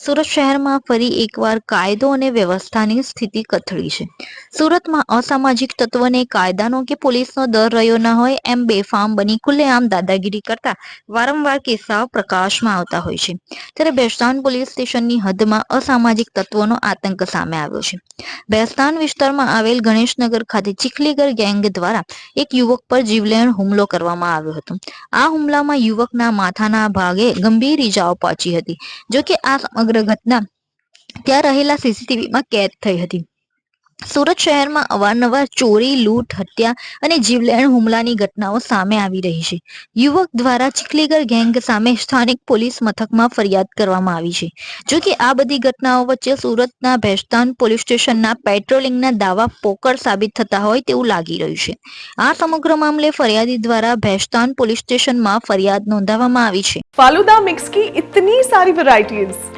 સુરત શહેરમાં ફરી એકવાર કાયદો અને વ્યવસ્થાની સ્થિતિ કથળી છે. સુરતમાં અસામાજિક તત્વને કાયદાનો કે પોલીસનો દર રહ્યો ન હોય એમ બેફામ બની ખુલ્લેઆમ દાદાગીરી કરતા વારંવાર કિસ્સાઓ પ્રકાશમાં આવતા હોય છે. ત્યારે બેસ્તાન પોલીસ સ્ટેશનની હદમાં અસામાજિક તત્વોનો આતંક સામે આવ્યો છે. બેસ્તાન વિસ્તારમાં આવેલ ગણેશનગર ખાતે ચીખલીગર ગેંગ દ્વારા એક યુવક પર જીવલેણ હુમલો કરવામાં આવ્યો હતો. આ હુમલામાં યુવકના માથાના ભાગે ગંભીર ઈજાઓ પહોંચી હતી, જોકે આ સમગ્ર ઘટના ત્યાં રહેલા સીસીટીવીમાં કેદ થઈ હતી. સુરત શહેરમાં અવારનવાર ચોરી, લૂંટ, હત્યા અને જીવલેણ હુમલાની ઘટનાઓ સામે આવી રહી છે. યુવક દ્વારા ચીખલીગર ગેંગ સામે સ્થાનિક પોલીસ મથકમાં ફરિયાદ કરવામાં આવી છે. જો કે આ બધી ઘટનાઓ વચ્ચે સુરતના ભેસ્તાન પોલીસ સ્ટેશનના પેટ્રોલિંગના દાવા પોકળ સાબિત થતા હોય તેવું લાગી રહ્યું છે. આ સમગ્ર મામલે ફરિયાદી દ્વારા ભેસ્તાન પોલીસ સ્ટેશનમાં ફરિયાદ નોંધાવવામાં આવી છે. ફાલુદા મિક્સ કી ઇતની સારી વેરાયટીઝ.